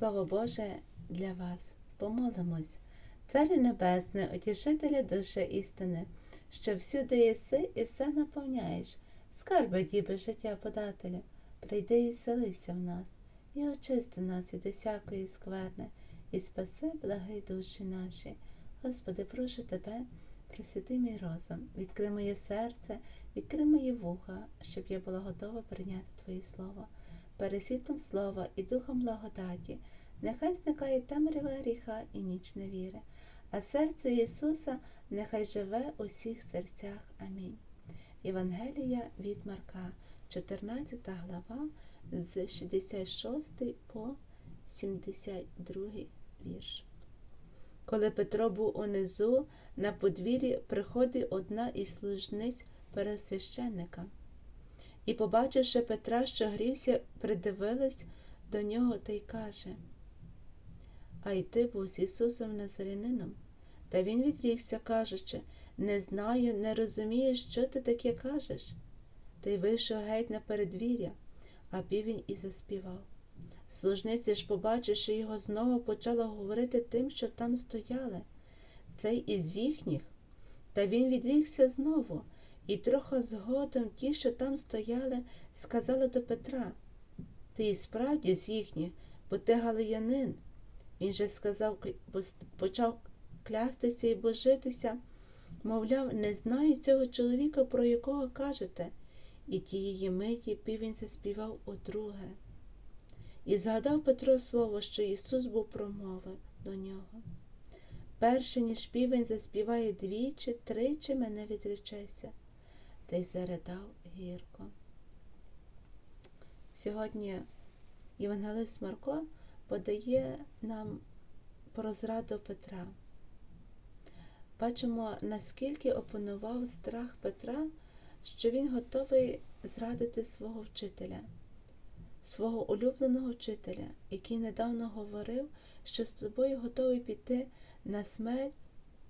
Слово Боже для вас. Помолимось. Царю Небесний, утішителя душі істини, що всюди єси і все наповняєш, скарби діби життя подателю, прийди і вселися в нас, і очисти нас від усякої скверни, і спаси благи душі наші. Господи, прошу Тебе, просвіти мій розум, відкрий моє серце, відкрий мої вуха, щоб я була готова прийняти Твоє Слово. Пересвітом слова і духом благодаті, нехай зникає темрява гріха і ніч невіри, а серце Ісуса нехай живе у всіх серцях. Амінь. Євангелія від Марка, 14 глава, з 66 по 72 вірш. Коли Петро був унизу, на подвір'ї приходить одна із служниць пересвященника. І, побачивши Петра, що грівся, придивилась до нього та й каже А й ти був з Ісусом Назарянином. Та він відрікся, кажучи Не знаю, не розумію, що ти таке кажеш. Та й вийшов геть на передвір'я, а півень і заспівав. Служниця ж, побачивши його, знову почала говорити тим, що там стояли. Цей із їхніх. Та він відрікся знову. І трохи згодом ті, що там стояли, сказали до Петра Ти і справді з їхніх, бо ти галиянин. Він же сказав, почав клястися і божитися, мовляв, не знаю цього чоловіка, про якого кажете. І тієї миті півень заспівав удруге. І згадав Петро слово, що Ісус був промовив до нього. Перше, ніж півень заспіває двічі, тричі мене відречеся та й заридав гірко. Сьогодні Євангелист Марко подає нам про зраду Петра. Бачимо, наскільки опанував страх Петра, що він готовий зрадити свого вчителя, свого улюбленого вчителя, який недавно говорив, що з тобою готовий піти на смерть,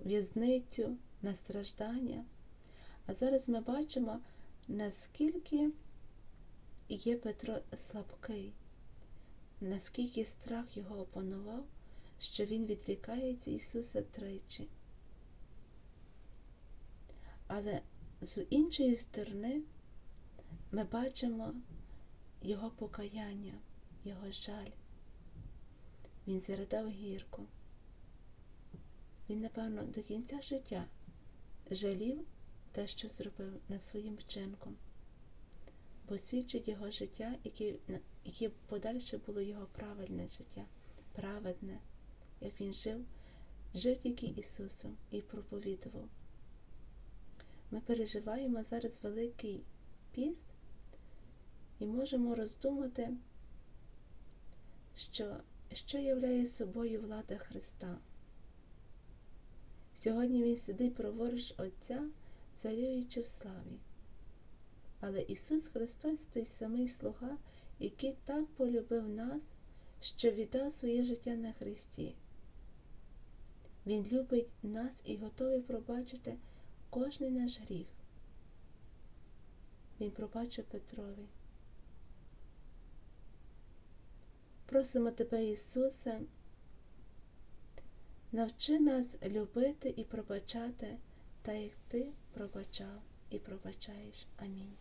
в'язницю, на страждання. А зараз ми бачимо, наскільки є Петро слабкий, наскільки страх його опанував, що він відрікається Ісуса тричі. Але з іншої сторони ми бачимо його покаяння, його жаль. Він заридав гірко. Він, напевно, до кінця життя жалів те, що зробив над своїм вчинком, бо свідчить його життя, яке, яке подальше було його правильне життя, праведне, як він жив, жив тільки Ісусом і проповідував. Ми переживаємо зараз Великий піст і можемо роздумати, що, що являє собою влада Христа. Сьогодні Він сидить праворуч Отця царюючи в славі. Але Ісус Христос той самий слуга, який так полюбив нас, що віддав своє життя на Христі. Він любить нас і готовий пробачити кожний наш гріх. Він пробачив Петрові. Просимо Тебе, Ісусе, навчи нас любити і пробачати, та як Ти пробачав і пробачаєш. Амінь.